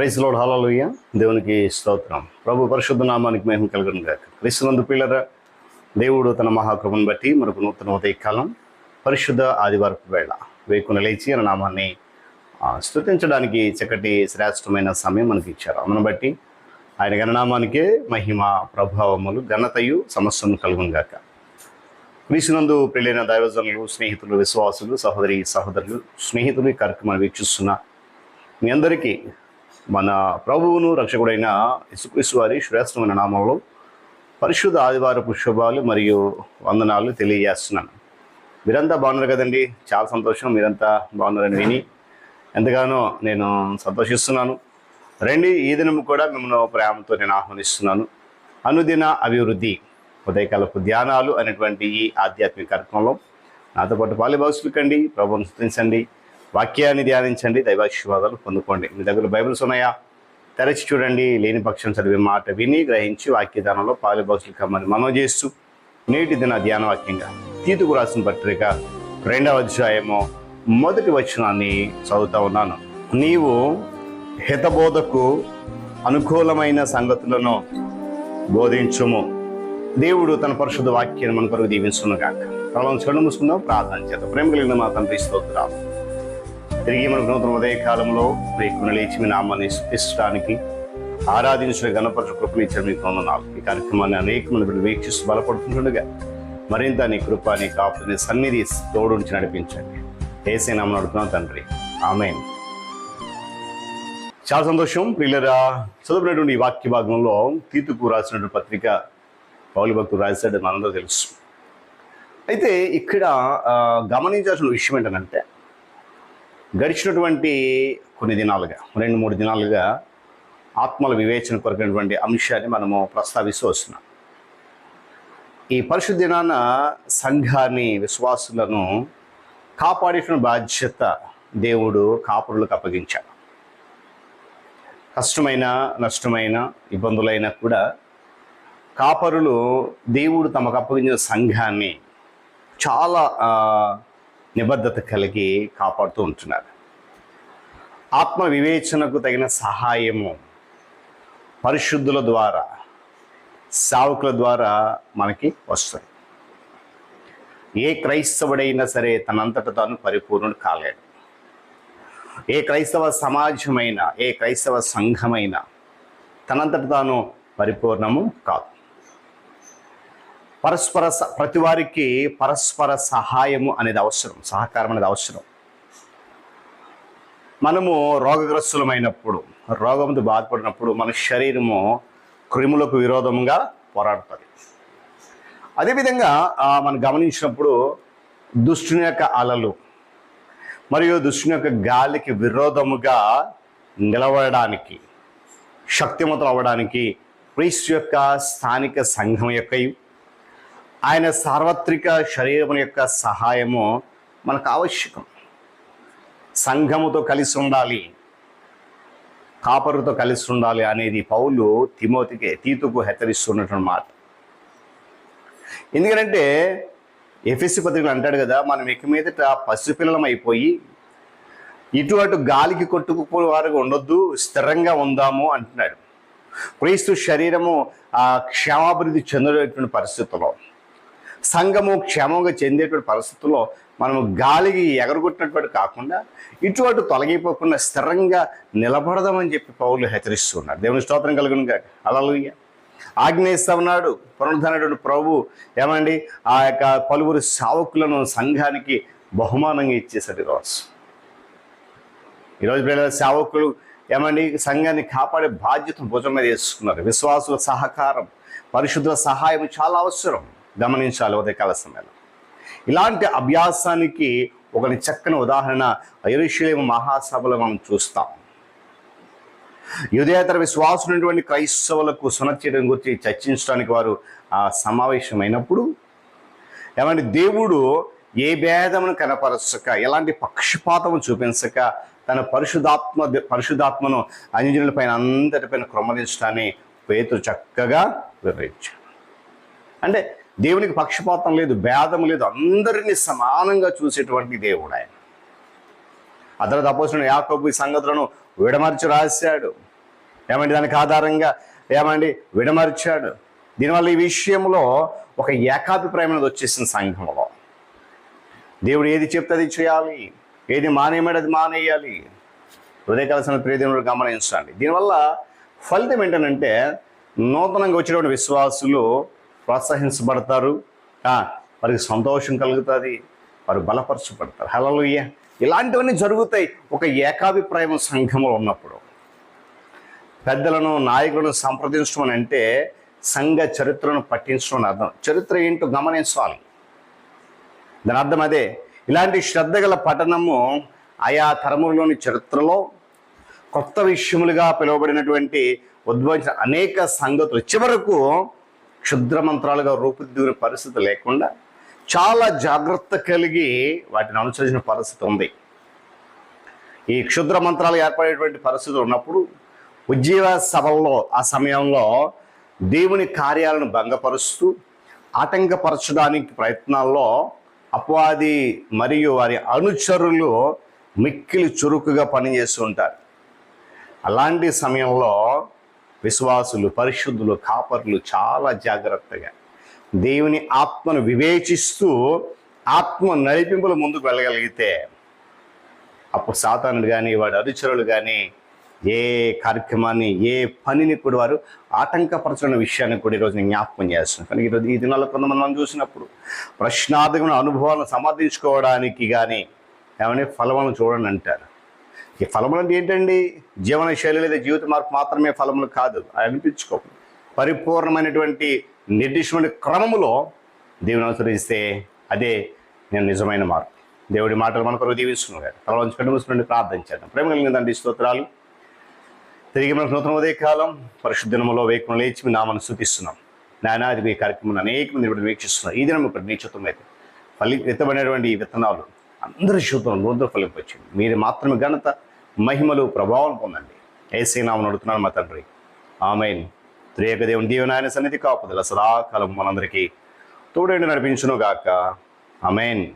Praise load hallelujah దేవునికి స్తోత్రం. ప్రభు పరిశుద్ధ నామానికి మేము కలుగును గాక. క్రీస్తునందు పిల్లర దేవుడు తన మహాకృపను బట్టి మనకు నూతన ఉదయ కాలం పరిశుద్ధ ఆదివారపు వేళ. వేకున లేచి అన్న నామాన్ని స్థుతించడానికి స్తుతించడానికి చక్కటి శ్రేష్టమైన సమయం మనకి ఇచ్చారు అమను బట్టి ఆయన గణనామానికే మహిమ ప్రభావములు ఘనతయు సమస్యను కలుగును గాక. క్రీస్తునందు పెళ్ళైన దైవజనులు స్నేహితులు విశ్వాసులు సహోదరి సహోదరులు స్నేహితులు ఈ కార్యక్రమాన్ని వీక్షిస్తున్న మీ అందరికీ మన ప్రభువును రక్షకుడైన యేసుక్రీస్తు వారి శ్రేష్టమైన నామంలో పరిశుద్ధ ఆదివారపు శుభాలు మరియు వందనాలు తెలియజేస్తున్నాను. మీరంతా బాగున్నారు కదండి? చాలా సంతోషం. మీరంతా బాగున్నారని విని ఎంతగానో నేను సంతోషిస్తున్నాను. రండి ఈ దినం కూడా మిమ్మల్ని ప్రేమతో నేను ఆహ్వానిస్తున్నాను. అనుదిన అభివృద్ధి ఉదయకాలపు ధ్యానాలు అనేటువంటి ఈ ఆధ్యాత్మిక కార్యక్రమంలో నాతో పాటు పాలిభాషికండి ప్రభుత్వం సృతించండి వాక్యాన్ని ధ్యానించండి దైవాశీర్వాదాలు పొందుకోండి. మీ దగ్గర బైబిల్స్ ఉన్నాయా? తెరచి చూడండి లేని పక్షం చదివే మాట విని గ్రహించి వాక్యదానంలో పాలిభాషలు కమ్మని మనం చేస్తూ నేటి దిన ధ్యాన వాక్యంగా తీతుకు రాసిన పత్రిక రెండవ అధ్యాయము మొదటి వచనాన్ని చదువుతా ఉన్నాను. నీవు హితబోధకు అనుకూలమైన సంగతులను బోధించుము. దేవుడు తన పరిశుద్ధ వాక్యాన్ని మన కొరకు దీవించును కాక కళ్ళం చెడు మూసుకుందాం ప్రార్థన చేద్దాం. ప్రేమ కలిగిన మా తండ్రి స్తోత్రాలు. తిరిగి మనకు నూతన ఉదయ కాలంలో రేకున లేచి మీ నామాన్ని ఇష్టానికి ఆరాధించిన గణపరచు కృపలు ఇచ్చిన మీకు వందనాలు. ఈ కార్యక్రమాన్ని అనేక మంది వీక్షిస్తూ బలపడుతుండగా మరింత నీ కృప నీ కాపుని సన్నిధి తోడుంచి నడిపించండి. ఏసే నామం అడుగుతున్నాం తండ్రి. ఆమె చాలా సంతోషం. ప్రియులరా చదువుకున్నటువంటి ఈ వాక్య భాగంలో తీతుకు రాసినటువంటి పత్రిక పౌలి భక్తులు రాశాడు మనందరూ తెలుసు. అయితే ఇక్కడ గమనించాల్సిన విషయం ఏంటంటే గడిచినటువంటి కొన్ని దినాలుగా రెండు మూడు దినాలుగా ఆత్మల వివేచన కొరకైనటువంటి అంశాన్ని మనము ప్రస్తావిస్తూ వస్తున్నాం. ఈ పరిశుద్ధ దినాన సంఘాన్ని విశ్వాసులను కాపాడేసిన బాధ్యత దేవుడు కాపురులకు అప్పగించాడు. కష్టమైన నష్టమైన ఇబ్బందులైనా కూడా కాపరులు దేవుడు తమకు అప్పగించిన సంఘాన్ని చాలా నిబద్ధత కలిగి కాపాడుతూ ఉంటున్నారు. ఆత్మ వివేచనకు తగిన సహాయము పరిశుద్ధుల ద్వారా సేవకుల ద్వారా మనకి వస్తుంది. ఏ క్రైస్తవుడైనా సరే తనంతట తాను పరిపూర్ణుడు కాలేడు. ఏ క్రైస్తవ సమాజమైన ఏ క్రైస్తవ సంఘమైనా తనంతట తాను పరిపూర్ణము కాదు. పరస్పర స- ప్రతి వారికి పరస్పర సహాయము అనేది అవసరం సహకారం అనేది అవసరం. మనము రోగగ్రస్తులమైనప్పుడు రోగంతో బాధపడినప్పుడు మన శరీరము క్రిములకు విరోధంగా పోరాడుతుంది. అదేవిధంగా మనం గమనించినప్పుడు దుష్టుని యొక్క అలలు మరియు దుష్టుని యొక్క గాలికి విరోధముగా నిలబడడానికి శక్తిమంతులు అవ్వడానికి క్రీస్తు యొక్క స్థానిక సంఘం యొక్కయు ఆయన సార్వత్రిక శరీరం యొక్క సహాయము మనకు ఆవశ్యకం. సంఘముతో కలిసి ఉండాలి కాపరుతో కలిసి ఉండాలి అనేది పౌలు తిమోతికి తీతుకు హెచ్చరిస్తున్నటువంటి మాట. ఎందుకంటే ఎఫ్ఎస్సి పత్రికలు అంటాడు కదా మనం ఇక మీదట పసిపిల్లలం అయిపోయి ఇటు అటు గాలికి కొట్టుకుపోయే వారుగా ఉండొద్దు స్థిరంగా ఉందాము అంటున్నాడు. క్రీస్తు శరీరము ఆ క్షేమాభివృద్ధి చెందేటువంటి పరిస్థితుల్లో సంఘము క్షేమంగా చెందేటువంటి పరిస్థితుల్లో మనము గాలికి ఎగరగొట్టినటువంటి కాకుండా ఇటువంటి తొలగిపోకుండా స్థిరంగా నిలబడదామని చెప్పి పౌరులు హెచ్చరిస్తున్నారు దేవుని స్తోత్రం కలుగును కాక అలలుయ్య. ఆగ్నేయిస్తా ఉన్నాడు పునరుద్ధరణటువంటి ప్రభు ఏమండి? ఆ యొక్క పలువురు సావకులను సంఘానికి బహుమానంగా ఇచ్చేసాడు ఈరోజు ఈరోజు పిల్లల సేవకులు ఏమండి? సంఘాన్ని కాపాడే బాధ్యత భుజం మీద వేసుకున్నారు. విశ్వాసుల సహకారం పరిశుద్ధుల సహాయం చాలా అవసరం. గమనించాలి ఉదయకాల సమయంలో. ఇలాంటి అభ్యాసానికి ఒకటి చక్కని ఉదాహరణ ఐరుషులేమ మహాసభలో మనం చూస్తాం. యుదయేతర విశ్వాసులైనటువంటి క్రైస్తవులకు సునచ్చడం గురించి చర్చించడానికి వారు ఆ సమావేశమైనప్పుడు ఏమంటే దేవుడు ఏ భేదమును కనపరచక ఎలాంటి పక్షపాతము చూపించక తన పరిశుధాత్మ పరిశుధాత్మను అంజనుల పైన అందరిపైన క్రమరించడాన్ని పేతురు చక్కగా వివరించాడు. అంటే దేవునికి పక్షపాతం లేదు భేదం లేదు. అందరినీ సమానంగా చూసేటువంటి దేవుడు ఆయన. ఆ తర్వాత యాకోబు ఈ సంగతులను విడమర్చి రాశాడు. ఏమండి? దానికి ఆధారంగా ఏమండి? విడమర్చాడు. దీనివల్ల ఈ విషయంలో ఒక ఏకాభిప్రాయం అనేది వచ్చేసింది సంఘంలో. దేవుడు ఏది చెప్తే అది చేయాలి. ఏది మానేయమని అది మానేయాలి. హృదయకాల్సిన ప్రియదేవుడు గమనించండి. దీనివల్ల ఫలితం ఏంటంటే నూతనంగా వచ్చినటువంటి విశ్వాసులు ప్రోత్సహించబడతారు. వారికి సంతోషం కలుగుతుంది వారు బలపరచబడతారు. హలలుయ్య ఇలాంటివన్నీ జరుగుతాయి. ఒక ఏకాభిప్రాయం సంఘంలో ఉన్నప్పుడు. పెద్దలను నాయకులను సంప్రదించడం అని అంటే సంఘ చరిత్రను పట్టించడం అని అర్థం. చరిత్ర ఏంటో గమనించాలి. దాని అర్థం అదే. ఇలాంటి శ్రద్ధ గల పఠనము ఆయా తరములలోని చరిత్రలో కొత్త విషయములుగా పిలువబడినటువంటి ఉద్భవించిన అనేక సంగతులు చివరకు క్షుద్ర మంత్రాలుగా రూపుదిద్దుకునే పరిస్థితి లేకుండా చాలా జాగ్రత్త కలిగి వాటిని అనుసరించిన పరిస్థితి ఉంది. ఈ క్షుద్ర మంత్రాలు ఏర్పడేటువంటి పరిస్థితులు ఉన్నప్పుడు ఉజ్జీవ సభల్లో ఆ సమయంలో దేవుని కార్యాలను భంగపరుస్తూ ఆటంకపరచడానికి ప్రయత్నాల్లో అపవాది మరియు వారి అనుచరులు మిక్కిలి చురుకుగా పనిచేస్తూ ఉంటారు. అలాంటి సమయంలో విశ్వాసులు పరిశుద్ధులు కాపర్లు చాలా జాగ్రత్తగా దేవుని ఆత్మను వివేచిస్తూ ఆత్మ నడిపింపులు ముందుకు వెళ్ళగలిగితే అప్పుడు సాతానుడు కానీ వాడి అనుచరులు కానీ ఏ కార్యక్రమాన్ని ఏ పనిని కూడా వారు ఆటంకపరచిన విషయాన్ని కూడా ఈరోజు నేను జ్ఞాపకం చేస్తున్నాను. కానీ ఈరోజు ఈ దినాల్లో కొంతమంది మనం చూసినప్పుడు ప్రశ్నార్థకమైన అనుభవాలను సమర్థించుకోవడానికి కానీ ఏమైనా ఫలవాలను చూడండి అంటారు. ఈ ఫలములు అంటే ఏంటండి? జీవన శైలి లేదా జీవిత మార్పు మాత్రమే ఫలములు కాదు. అవి అనిపించుకో. పరిపూర్ణమైనటువంటి నిర్దిష్టమైన క్రమములో దేవుని అనుసరిస్తే అదే నేను నిజమైన మార్పు. దేవుడి మాటలు మన కొరకు దీవిస్తున్నాడు గారు తల వంచి కళ్ళు మూసుకుని ప్రార్థన చేద్దాం. ప్రేమ కలిగిన స్తోత్రాలు. తిరిగి మనకు నూతన ఉదయకాలం పరిశుద్ధనములో వేకును లేచి మీ నామను స్థుతిస్తున్నాం. నానాది ఈ కార్యక్రమం అనేక మంది ఇప్పుడు వీక్షిస్తున్నారు. ఈ దినం ఇప్పుడు నీచత్వం అయితే ఫలి విత్తబడినటువంటి ఈ విత్తనాలు అందరి జీవితంలో నూతన ఫలింపొచ్చింది మీరు మాత్రమే ఘనత మహిమలు ప్రభావం పొందండి. ఏసీ నామను అడుగుతున్నాను మా తండ్రి. ఆమెన్. త్రియేక దేవుని దీవెనాయన సన్నిధి కాపుదల సదాకాలం మనందరికీ తోడేండి నడిపించును గాక ఆమెన్.